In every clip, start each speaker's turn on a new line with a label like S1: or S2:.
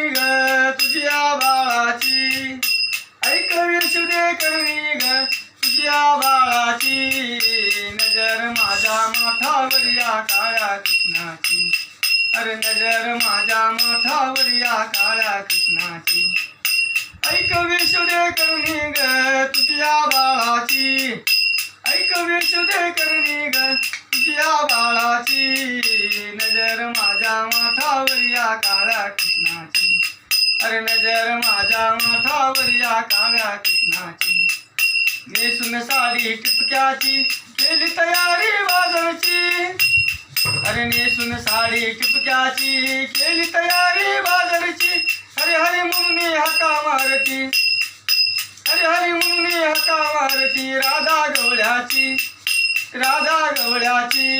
S1: ग तुझ्या बाळाची. ऐक विसुदे करणी ग तुझ्या बाळाची. नजर माझ्या माथावर या काळ्या कृष्णाची. अरे नजर माझ्या माथावर या काळ्या कृष्णाची. ऐक विसुदे करणी ग तुझ्या बाळाची. ऐक विसुदे करणी ग तुझ्या बाळाची. नजर माझ्या माथावर या काळ्या कृष्णाची. अरे नजर माझ्या माथावर या काळ्या कृष्णाची. नेसून साडी टिपक्याची केली तयारी बाजारची. अरे नेसून साडी टिपक्याची केली तयारी बाजारची. हरे हरे म्हणून हका मारती. हरे हरे म्हणून हका मारती राधा गवळ्याची राधा गवळ्याची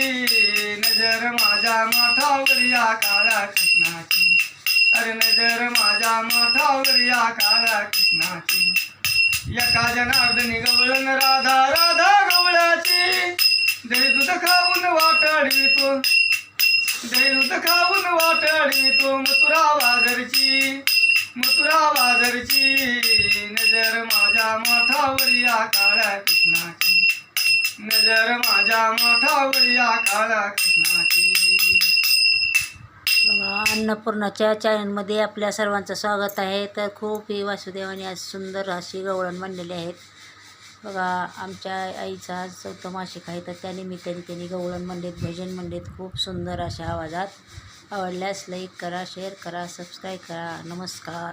S1: नजर माझ्या माठावर या काळ्या कृष्णाची. अरे नजर माझ्या माठावर या काळ्या कृष्णाची. एका जनार्दनी गवळण राधा राधा गवळ्याची. दही दूध खाऊन वाटडवितो दही दूध खाऊन वाटडवितो मथुरा बाजारची. मथुरा बाजारची नजर माझ्या माठावर या काळ्या कृष्णाची. नजर माझ्या माथावर या काळा कृष्णाची.
S2: बघा अन्नपूर्णाच्या चॅनलमध्ये आपल्या सर्वांचं स्वागत आहे. तर खूप ही वासुदेवाने आज सुंदर अशी गवळण मांडलेली आहेत बघा आमच्या आईचा आज चौथं मासिक आहे. तर त्यानिमित्ताने त्यांनी गवळण मंडित भजन मंडित खूप सुंदर अशा आवाजात आवडल्यास लाईक करा शेअर करा सबस्क्राईब करा. नमस्कार.